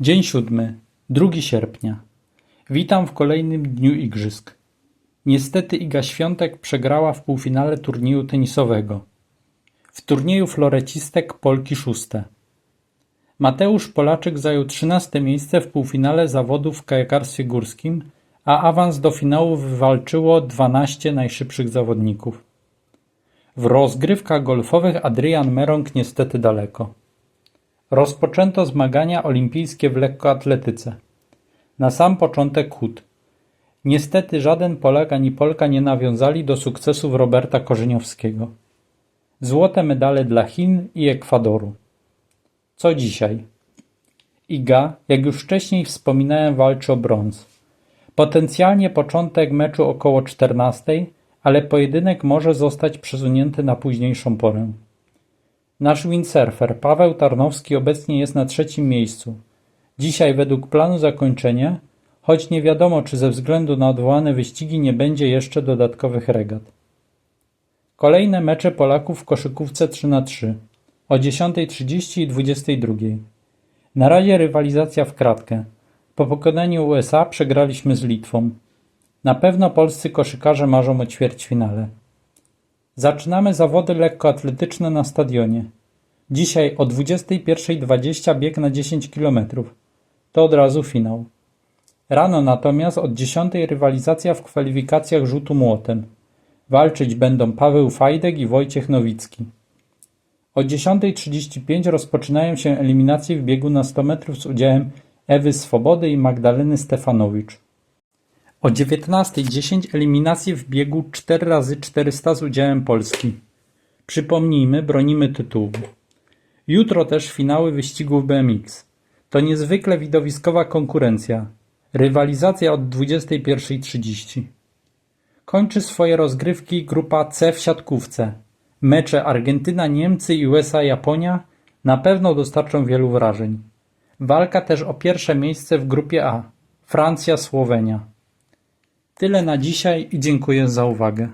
Dzień siódmy, 2 sierpnia. Witam w kolejnym dniu igrzysk. Niestety Iga Świątek przegrała w półfinale turnieju tenisowego. W turnieju florecistek Polki szóste. Mateusz Polaczek zajął 13 miejsce w półfinale zawodów w kajakarstwie górskim, a awans do finału wywalczyło 12 najszybszych zawodników. W rozgrywkach golfowych Adrian Merong niestety daleko. Rozpoczęto zmagania olimpijskie w lekkoatletyce. Na sam początek chód. Niestety żaden Polak ani Polka nie nawiązali do sukcesów Roberta Korzeniowskiego. Złote medale dla Chin i Ekwadoru. Co dzisiaj? Iga, jak już wcześniej wspominałem, walczy o brąz. Potencjalnie początek meczu około 14, ale pojedynek może zostać przesunięty na późniejszą porę. Nasz windsurfer Paweł Tarnowski obecnie jest na trzecim miejscu. Dzisiaj według planu zakończenie, choć nie wiadomo czy ze względu na odwołane wyścigi nie będzie jeszcze dodatkowych regat. Kolejne mecze Polaków w koszykówce 3 na 3 o 10.30 i 22.00. Na razie rywalizacja w kratkę. Po pokonaniu USA przegraliśmy z Litwą. Na pewno polscy koszykarze marzą o ćwierćfinale. Zaczynamy zawody lekkoatletyczne na stadionie. Dzisiaj o 21.20 bieg na 10 km. To od razu finał. Rano natomiast od 10 rywalizacja w kwalifikacjach rzutu młotem. Walczyć będą Paweł Fajdek i Wojciech Nowicki. O 10.35 rozpoczynają się eliminacje w biegu na 100 metrów z udziałem Ewy Swobody i Magdaleny Stefanowicz. O 19.10 eliminacje w biegu 4x400 z udziałem Polski. Przypomnijmy, bronimy tytułu. Jutro też finały wyścigów BMX. To niezwykle widowiskowa konkurencja. Rywalizacja od 21.30. Kończy swoje rozgrywki grupa C w siatkówce. Mecze Argentyna-Niemcy i USA-Japonia na pewno dostarczą wielu wrażeń. Walka też o pierwsze miejsce w grupie A. Francja-Słowenia. Tyle na dzisiaj i dziękuję za uwagę.